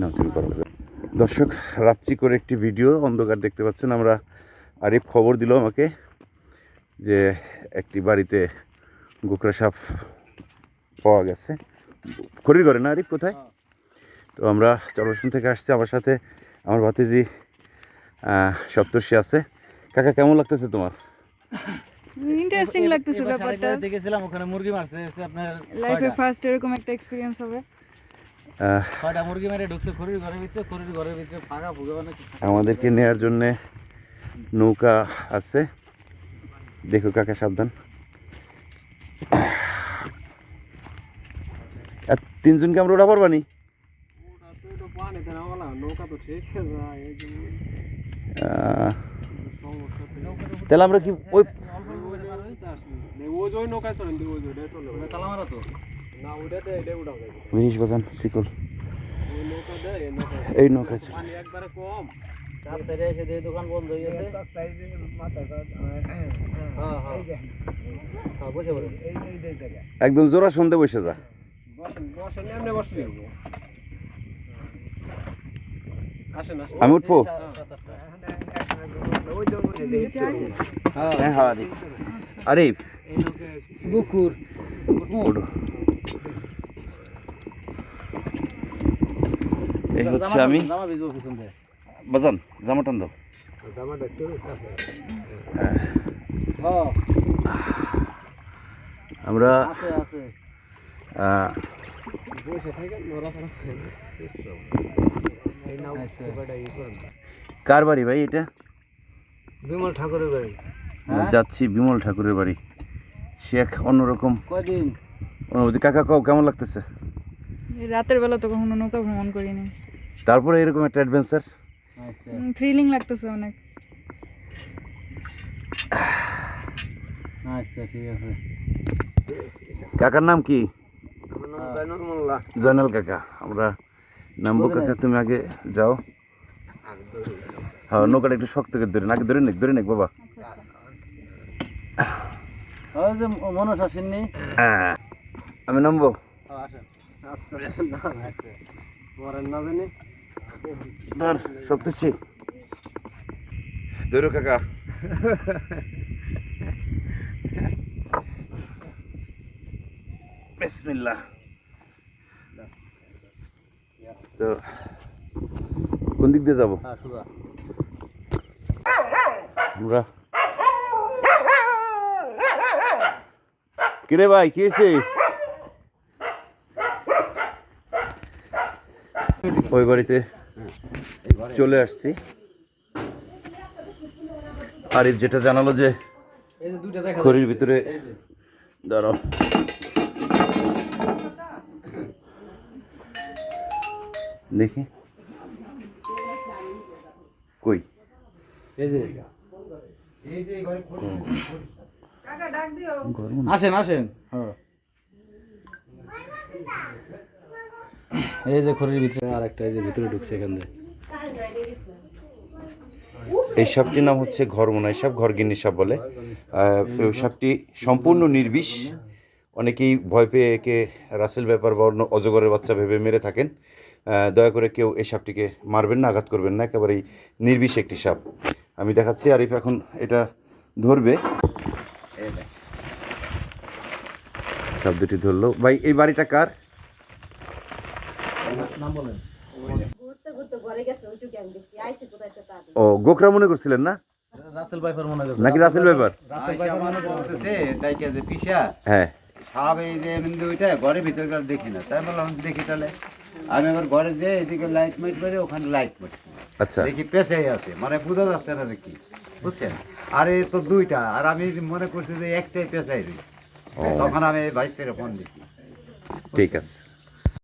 না তুমি করো। দর্শক রাত্রি করে একটি ভিডিও অন্ধকার দেখতে পাচ্ছেন। আমরা আরিফ খবর দিল আমাকে যে একটি বাড়িতে গোকরা সাপ পাওয়া গেছে। খড়ির ঘরে না আরিফ কোথায়? তো আমরা চলসন থেকে আসছি। আমার সাথে আমার ভাতিজি সপ্তর্ষি আছে। কাকা কেমন লাগতেছে তোমার? ইন্টারেস্টিং লাগতেছে ব্যাপারটা। দেখেছিলাম ওখানে মুরগি মারছে আপনার লাইফে ফার্স্ট এরকম একটা এক্সপিরিয়েন্স হবে। মুরগি মেরে ঢুকছে খড়ির ঘরের ভিতরে খড়ির ঘরের ভিতরে ফাঁকা ফুকে মানে আমাদেরকে নেয়ার জন্যে নৌকা আছে। দেখো কাকা সাবধান। তিনজনকে আমরা ওটা পারবানি? তাহলে আমরা কি ওই বিশ বাজান শিকল এই নৌকা দিয়ে দোকান বন্ধ হয়ে গেছে হ্যাঁ হ্যাঁ হ্যাঁ বসে পড়ে একদম জোড়া সন্ধে বসে যা আমি উঠবো। হ্যাঁ হ্যাঁ আরিফ বুকুর। এই হচ্ছে আমি। বাজান জামা টান দাও। হ্যাঁ, আমরা আছে আহ, কার বাড়ি ভাই এটা? বিমল ঠাকুরের বাড়ি। যাচ্ছি বিমল ঠাকুরের বাড়ি। সে এক অন্যরকম। অনুভূতি কাকা কও কেমন লাগতেছে? রাতের বেলা তো কখনো নৌকা ভ্রমণ করিনি। তারপরে এরকম একটা অ্যাডভেঞ্চার আচ্ছা। থ্রিলিং লাগতেছে অনেক। আচ্ছা ঠিক আছে। কাকার নাম কি? জয়নাল কাকা আমরা নামবো কাকা তুমি আগে যাও। হ্যাঁ নৌকাটা একটু শক্ত করে ধরে নাকি ধরে নেক ধরে নেক বাবা। মনস আসেননি? হ্যাঁ। আমি নামবো? জানি। ধর সপ্তছি ধরো কাকা। বিসমিল্লাহ। তো কোন দিক দিয়ে যাব? হ্যাঁ আমরা কিরে ভাই কি হয়েছে? ওই বাড়িতে চলে আসছি। আরিফ যেটা জানালো যে এই খড়ির ভিতরে দাঁড়াও। দেখি। কই? এই যে গরম আসেন আসেন। হ্যাঁ। এই যে খড়ির ভিতরে আর একটা এই যে ভিতরে ঢুকছে এখান থেকে এই সাপটির নাম হচ্ছে ঘরমোনাই সাপ ঘরগিন্নি সাপ বলে। সাপটি সম্পূর্ণ নির্বিষ। অনেকেই ভয় পেয়ে একে রাসেল ব্যাপার বা অন্য অজগরের বাচ্চা ভেবে মেরে থাকেন। দয়া করে কেউ এই সাপটিকে মারবেন না আঘাত করবেন না একেবারেই নির্বিষ একটি সাপ। আমি দেখাচ্ছি আরিফ এখন এটা ধরবে। সাপ দুটি ধরলো। ভাই এই বাড়িটা কার? নাম বলেন ঘুরতে ঘুরতে ঘরে গেছে ওইটুকু আমি দেখছি। আইসি কোথায় তো তাদের ও গোকরা মনে করছিলেন না? রাসেল ভাইপার মনে করছে। নাকি রাসেল ভাইপার মনে করতেছে ডাইকে যে পিসা হ্যাঁ। সাপ এই যে এমনি ওইটা ঘরের ভিতরকার দেখি না। তাই বললাম দেখি তাহলে। আমি আবার ঘরে যে এদিকে লাইট মাইট মারি ওখানে লাইট মারছি আচ্ছা। দেখি পেছাই আছে। মানে বোঝা যাচ্ছে না দেখি বুঝছেন? আর এই তো দুইটা আর আমি মনে করছি যে একটাই পেছাই রয়েছে। তখন আমি বাইশ থেকে ফোন দিচ্ছি। ঠিক আছে।